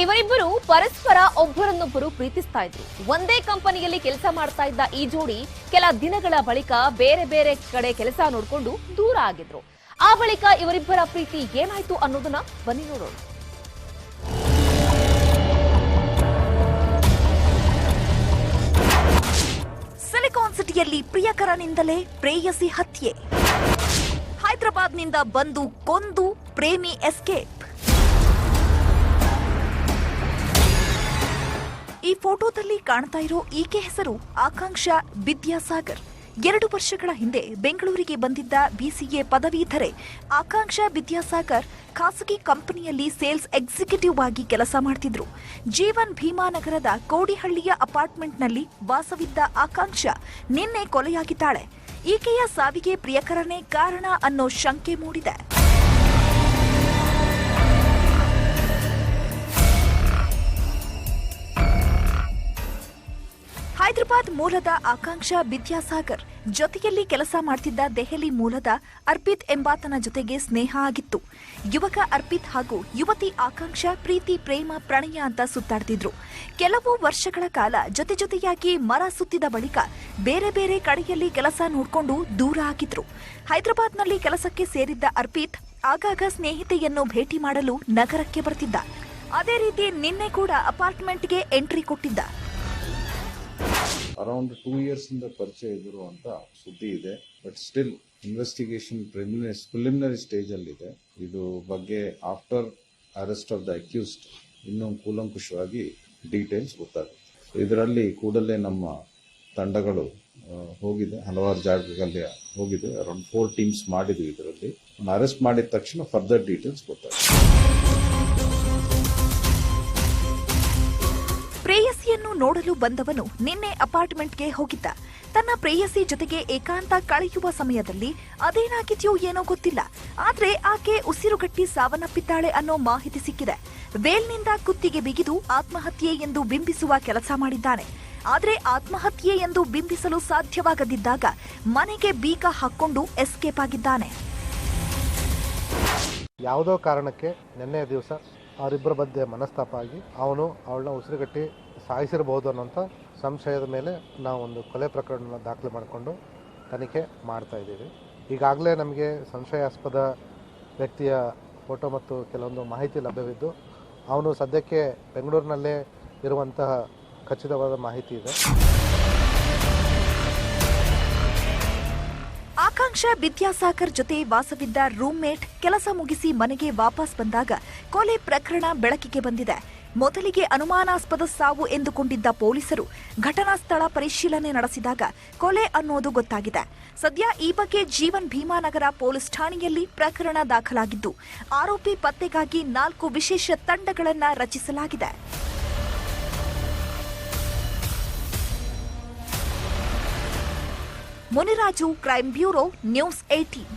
ಇವರಿಬ್ಬರು ಪರಸ್ಪರ ಒಬ್ಬರನ್ನೊಬ್ಬರು ಪ್ರೀತಿಸ್ತಾ ಇದ್ರು. ಒಂದೇ ಕಂಪನಿಯಲ್ಲಿ ಕೆಲಸ ಮಾಡ್ತಾ ಇದ್ದ ಈ ಜೋಡಿ ಕೆಲ ದಿನಗಳ ಬಳಿಕ ಬೇರೆ ಬೇರೆ ಕಡೆ ಕೆಲಸ ನೋಡಿಕೊಂಡು ದೂರ ಆಗಿದ್ರು. ಆ ಬಳಿಕ ಇವರಿಬ್ಬರ ಪ್ರೀತಿ ಏನಾಯ್ತು ಅನ್ನೋದನ್ನ ಬನ್ನಿ ನೋಡೋಣ. ಸಿಲಿಕಾನ್ ಸಿಟಿಯಲ್ಲಿ ಪ್ರಿಯಕರನಿಂದಲೇ ಪ್ರೇಯಸಿ ಹತ್ಯೆ. ಹೈದರಾಬಾದ್ನಿಂದ ಬಂದು ಕೊಂದು ಪ್ರೇಮಿ ಎಸ್ಕೇಪ್. ಈ ಫೋಟೋದಲ್ಲಿ ಕಾಣ್ತಾ ಇರೋ ಈಕೆ ಹೆಸರು ಆಕಾಂಕ್ಷ ವಿದ್ಯಾಸಾಗರ್. ಎರಡು ವರ್ಷಗಳ ಹಿಂದೆ ಬೆಂಗಳೂರಿಗೆ ಬಂದಿದ್ದ ಬಿಸಿಎ ಪದವೀಧರೆ ಆಕಾಂಕ್ಷಾ ವಿದ್ಯಾಸಾಗರ್ ಖಾಸಗಿ ಕಂಪನಿಯಲ್ಲಿ ಸೇಲ್ಸ್ ಎಕ್ಸಿಕ್ಯೂಟಿವ್ ಆಗಿ ಕೆಲಸ ಮಾಡ್ತಿದ್ರು. ಜೀವನ್ ಭೀಮಾನಗರದ ಕೋಡಿಹಳ್ಳಿಯ ಅಪಾರ್ಟ್ಮೆಂಟ್ನಲ್ಲಿ ವಾಸವಿದ್ದ ಆಕಾಂಕ್ಷ ನಿನ್ನೆ ಕೊಲೆಯಾಗಿದ್ದಾಳೆ. ಈಕೆಯ ಸಾವಿಗೆ ಪ್ರಿಯಕರನೇ ಕಾರಣ ಅನ್ನೋ ಶಂಕೆ ಮೂಡಿದೆ. ಹೈದರಾಬಾದ್ ಮೂಲದ ಆಕಾಂಕ್ಷ ವಿದ್ಯಾಸಾಗರ್ ಜೊತೆಯಲ್ಲಿ ಕೆಲಸ ಮಾಡ್ತಿದ್ದ ದೆಹಲಿ ಮೂಲದ ಅರ್ಪಿತ್ ಎಂಬಾತನ ಜೊತೆಗೆ ಸ್ನೇಹ ಆಗಿತ್ತು. ಯುವಕ ಅರ್ಪಿತ್ ಹಾಗೂ ಯುವತಿ ಆಕಾಂಕ್ಷ ಪ್ರೀತಿ, ಪ್ರೇಮ, ಪ್ರಣಯ ಅಂತ ಸುತ್ತಾಡ್ತಿದ್ರು. ಕೆಲವು ವರ್ಷಗಳ ಕಾಲ ಜೊತೆ ಜೊತೆಯಾಗಿ ಮರ ಸುತ್ತಿದ ಬಳಿಕ ಬೇರೆ ಬೇರೆ ಕಡೆಯಲ್ಲಿ ಕೆಲಸ ನೋಡಿಕೊಂಡು ದೂರ ಆಗಿದ್ರು. ಹೈದರಾಬಾದ್ನಲ್ಲಿ ಕೆಲಸಕ್ಕೆ ಸೇರಿದ್ದ ಅರ್ಪಿತ್ ಆಗಾಗ ಸ್ನೇಹಿತೆಯನ್ನು ಭೇಟಿ ಮಾಡಲು ನಗರಕ್ಕೆ ಬರ್ತಿದ್ದ. ಅದೇ ರೀತಿ ನಿನ್ನೆ ಕೂಡ ಅಪಾರ್ಟ್ಮೆಂಟ್ಗೆ ಎಂಟ್ರಿ ಕೊಟ್ಟಿದ್ದ. ಅರೌಂಡ್ ಟೂ ಇಯರ್ಸ್ ಇಂದ ಪರಿಚಯ ಇದ್ರು ಅಂತ ಸುದ್ದಿ ಇದೆ. But still investigation preliminary stage ಅಲ್ಲಿ ಇದೆ ಇದು ಬಗ್ಗೆ after arrest of the accused ಇನ್ನೂ ಕೂಲಂಕುಷವಾಗಿ ಡೀಟೇಲ್ಸ್ ಗೊತ್ತಾಗುತ್ತೆ. ಇದರಲ್ಲಿ ಕೂಡಲೇ ನಮ್ಮ ತಂಡಗಳು ಹೋಗಿದೆ. ಹಲವಾರು ಜಾಗಗಳಲ್ಲಿ ಹೋಗಿದೆ. ಅರೌಂಡ್ ಫೋರ್ ಟೀಮ್ಸ್ ಮಾಡಿದ್ವಿ ಇದರಲ್ಲಿ. ಅರೆಸ್ಟ್ ಮಾಡಿದ ತಕ್ಷಣ ಫರ್ದರ್ ಡೀಟೇಲ್ಸ್ ಗೊತ್ತಾಗುತ್ತೆ. ನೋಡಲು ಬಂದವನು ನಿನ್ನೆ ಅಪಾರ್ಟ್ಮೆಂಟ್ಗೆ ಹೋಗಿದ್ದ. ತನ್ನ ಪ್ರೇಯಸಿ ಜೊತೆಗೆ ಏಕಾಂತ ಕಳೆಯುವ ಸಮಯದಲ್ಲಿ ಅದೇನಾಗಿದೆಯೋ ಏನೋ ಗೊತ್ತಿಲ್ಲ. ಆದ್ರೆ ಆಕೆ ಉಸಿರುಗಟ್ಟಿ ಸಾವನ್ನಪ್ಪಿದ್ದಾಳೆ ಅನ್ನೋ ಮಾಹಿತಿ ಸಿಕ್ಕಿದೆ. ವೇಲ್ನಿಂದ ಕುತ್ತಿಗೆ ಬಿಗಿದು ಆತ್ಮಹತ್ಯೆ ಎಂದು ಬಿಂಬಿಸುವ ಕೆಲಸ ಮಾಡಿದ್ದಾನೆ. ಆದ್ರೆ ಆತ್ಮಹತ್ಯೆ ಎಂದು ಬಿಂಬಿಸಲು ಸಾಧ್ಯವಾಗದಿದ್ದಾಗ ಮನೆಗೆ ಬೀಗ ಹಾಕೊಂಡು ಎಸ್ಕೇಪ್ ಆಗಿದ್ದಾನೆ. ಯಾವುದೋ ಕಾರಣಕ್ಕೆ ನಿನ್ನೆ ದಿವಸ ಅವರಿಬ್ಬರ ಮಧ್ಯೆ ಮನಸ್ತಾಪ ಆಗಿ ಅವನು ಅವಳನ್ನ ಉಸಿರುಗಟ್ಟಿ ಸಾಯಿಸಿರಬಹುದು ಅನ್ನೋಂಥ ಸಂಶಯದ ಮೇಲೆ ನಾವು ಒಂದು ಕೊಲೆ ಪ್ರಕರಣವನ್ನು ದಾಖಲೆ ಮಾಡಿಕೊಂಡು ತನಿಖೆ ಮಾಡ್ತಾ ಇದ್ದೀವಿ. ಈಗಾಗಲೇ ನಮಗೆ ಸಂಶಯಾಸ್ಪದ ವ್ಯಕ್ತಿಯ ಫೋಟೋ ಮತ್ತು ಕೆಲವೊಂದು ಮಾಹಿತಿ ಲಭ್ಯವಿದ್ದು, ಅವನು ಸದ್ಯಕ್ಕೆ ಬೆಂಗಳೂರಿನಲ್ಲೇ ಇರುವಂತಹ ಖಚಿತವಾದ ಮಾಹಿತಿ ಇದೆ. ಆಕಾಂಕ್ಷ ವಿದ್ಯಾಸಾಗರ್ ಜೊತೆ ವಾಸವಿದ್ದ ರೂಮ್ಮೇಟ್ ಕೆಲಸ ಮುಗಿಸಿ ಮನೆಗೆ ವಾಪಸ್ ಬಂದಾಗ ಕೊಲೆ ಪ್ರಕರಣ ಬೆಳಕಿಗೆ ಬಂದಿದೆ. ಮೊದಲಿಗೆ ಅನುಮಾನಾಸ್ಪದ ಸಾವು ಎಂದುಕೊಂಡಿದ್ದ ಪೊಲೀಸರು ಘಟನಾ ಸ್ಥಳ ಪರಿಶೀಲನೆ ನಡೆಸಿದಾಗ ಕೊಲೆ ಅನ್ನೋದು ಗೊತ್ತಾಗಿದೆ. ಸದ್ಯ ಈ ಬಗ್ಗೆ ಜೀವನ್ ಭೀಮಾನಗರ ಪೊಲೀಸ್ ಠಾಣೆಯಲ್ಲಿ ಪ್ರಕರಣ ದಾಖಲಾಗಿದ್ದು, ಆರೋಪಿ ಪತ್ತೆಗಾಗಿ ನಾಲ್ಕು ವಿಶೇಷ ತಂಡಗಳನ್ನು ರಚಿಸಲಾಗಿದೆ. Muniraju crime bureau, news eighteen